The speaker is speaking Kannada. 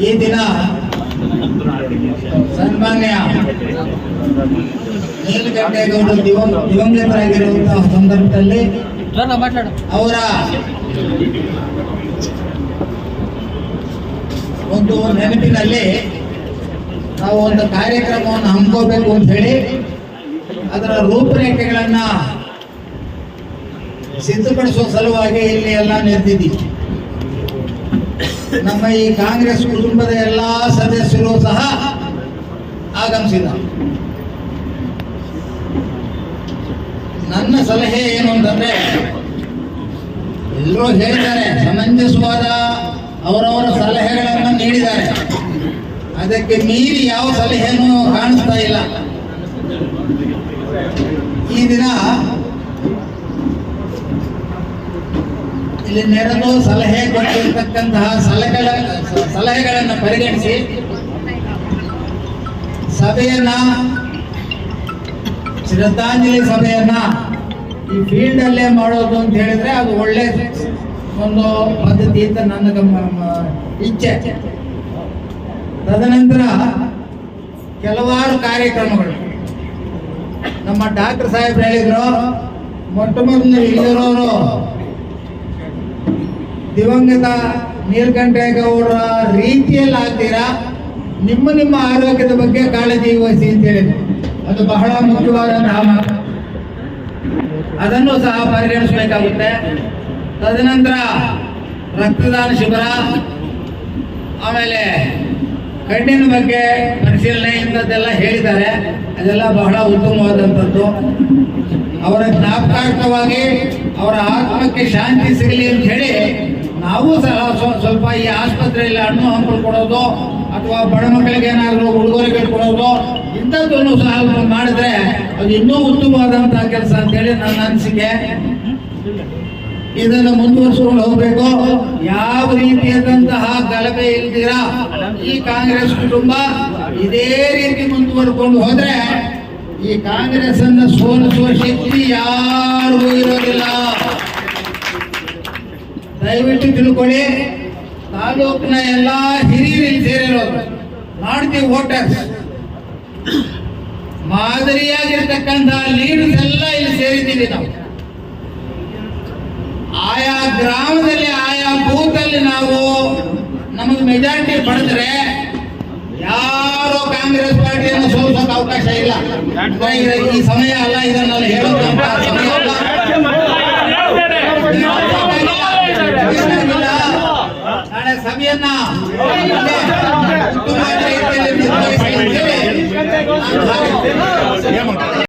ಈ ದಿನ ಸನ್ಮಾನ್ಯ ನೀಲಕಂಠೇಗೌಡರು ದಿವ ದಿವಂಗತರಾಗಿರುವಂತಹ ಸಂದರ್ಭದಲ್ಲಿ ಅವರ ಒಂದು ನೆನಪಿನಲ್ಲಿ ನಾವು ಒಂದು ಕಾರ್ಯಕ್ರಮವನ್ನು ಹಮ್ಮಿಕೋಬೇಕು ಅಂತ ಹೇಳಿ ಅದರ ರೂಪರೇಖೆಗಳನ್ನ ಸಿದ್ಧಪಡಿಸುವ ಸಲುವಾಗಿ ಇಲ್ಲಿ ಎಲ್ಲ ನಿಂತಿದ್ದೀವಿ ನಮ್ಮ ಈ ಕಾಂಗ್ರೆಸ್ ಕುಟುಂಬದ ಎಲ್ಲಾ ಸದಸ್ಯರು ಸಹ ಆಗಮಿಸಿದ. ನನ್ನ ಸಲಹೆ ಏನು ಅಂತಂದ್ರೆ, ಎಲ್ಲರೂ ಹೇಳಿದ್ದಾರೆ, ಸಮಂಜಸವಾದ ಅವರವರ ಸಲಹೆಗಳನ್ನು ನೀಡಿದ್ದಾರೆ. ಅದಕ್ಕೆ ಮೀರಿ ಯಾವ ಸಲಹೆನೂ ಕಾಣಿಸ್ತಾ ಇಲ್ಲ. ಈ ದಿನ ಇಲ್ಲಿ ಸಲಹೆ ಕೊಟ್ಟಿರ್ತಕ್ಕಂತಹ ಸಲಹೆಗಳ, ಸಲಹೆಗಳನ್ನು ಪರಿಗಣಿಸಿ. ಸಭೆಯನ್ನ, ಶ್ರದ್ಧಾಂಜಲಿ ಸಭೆಯನ್ನ ಈ ಫೀಲ್ಡ್ ಅಲ್ಲೇ ಮಾಡೋದು ಅಂತ ಹೇಳಿದ್ರೆ ಅದು ಒಳ್ಳೆ ಒಂದು ಪದ್ಧತಿ ಅಂತ ನನ್ನ ಇಚ್ಛೆ. ತದನಂತರ ಕೆಲವಾರು ಕಾರ್ಯಕ್ರಮಗಳು. ನಮ್ಮ ಡಾಕ್ಟರ್ ಸಾಹೇಬ್ರು ಹೇಳಿದ್ರು, ಮೊಟ್ಟ ಮೊದಲು ಇಲ್ಲಿರೋರು ದಿವಂಗತ ನೀಲಕಂಠೇಗೌಡರ ರೀತಿಯಲ್ಲಿ ಆಗ್ತೀರಾ ನಿಮ್ಮ ನಿಮ್ಮ ಆರೋಗ್ಯದ ಬಗ್ಗೆ ಕಾಳಜಿ ವಹಿಸಿ ಅಂತ ಹೇಳಿದ್ರು. ಅದು ಬಹಳ ಮುಖ್ಯವಾದಂತಹ ಮಾತು ಅದನ್ನು ಸಹ ಪರಿಗಣಿಸಬೇಕಾಗುತ್ತೆ. ತದನಂತರ ರಕ್ತದಾನ ಶಿಬಿರ, ಆಮೇಲೆ ಕಣ್ಣಿನ ಬಗ್ಗೆ ಪರಿಶೀಲನೆ ಇಂಥದ್ದೆಲ್ಲ ಹೇಳಿದ್ದಾರೆ. ಅದೆಲ್ಲ ಬಹಳ ಉತ್ತಮವಾದಂಥದ್ದು. ಅವರ ಜ್ಞಾಪಕಾರ್ಥವಾಗಿ ಅವರ ಆತ್ಮಕ್ಕೆ ಶಾಂತಿ ಸಿಗಲಿ ಅಂತ ಹೇಳಿ ನಾವು ಸಹ ಸ್ವ- ಸ್ವಲ್ಪ ಈ ಆಸ್ಪತ್ರೆಯಲ್ಲಿ ಹಣ್ಣು ಹಂಪಲು ಕೊಡೋದು ಅಥವಾ ಬಡ ಮಕ್ಕಳಿಗೆ ಏನಾದರೂ ಉಡುಗೊರೆಗಳು ಕೊಡೋದು ಇಂಥದ್ದನ್ನು ಸಹ ಮಾಡಿದ್ರೆ ಅದು ಇನ್ನೂ ಉತ್ತಮವಾದಂತಹ ಕೆಲಸ ಅಂತ ಹೇಳಿ ನನ್ನ ಅನಿಸಿಕೆ. ಇದನ್ನು ಮುಂದುವರಿಸಿಕೊಂಡು ಹೋಗಬೇಕು. ಯಾವ ರೀತಿಯಾದಂತಹ ಗಲಭೆ ಇಲ್ದಿರ ಈ ಕಾಂಗ್ರೆಸ್ ಕುಟುಂಬ ಇದೇ ರೀತಿ ಮುಂದುವರ್ಕೊಂಡು ಹೋದ್ರೆ ಈ ಕಾಂಗ್ರೆಸ್ ಅನ್ನ ಸೋಲಿಸುವ ಶಕ್ತಿ ಯಾರಿಗೂ ಇರೋದಿಲ್ಲ. ದಯವಿಟ್ಟು ತಿಳ್ಕೊಳ್ಳಿ. ತಾಲೂಕಿನ ಎಲ್ಲಾ ಹಿರಿಯರಿಗೆ ಸೇರಿರೋದು ನಾಟ್ ವೋಟರ್ಸ್ ಮಾದರಿಯಾಗಿರ್ತಕ್ಕಂತಹ ಲೀಡರ್ಸ್ ಎಲ್ಲ ಇಲ್ಲಿ ಸೇರಿದ್ದೀವಿ ನಾವು. ಆಯಾ ಗ್ರಾಮದಲ್ಲಿ, ಆಯಾ ಬೂತಲ್ಲಿ ನಾವು ನಮಗೆ ಮೆಜಾರಿಟಿ ಪಡೆದ್ರೆ ಯಾರು ಕಾಂಗ್ರೆಸ್ ಪಾರ್ಟಿಯನ್ನು ಸೋಲಿಸೋಕೆ ಅವಕಾಶ ಇಲ್ಲ. ಈ ಸಮಯ ಅಲ್ಲ, ಇದನ್ನೆಲ್ಲ ಹೇಳೋದಂತ 天呐！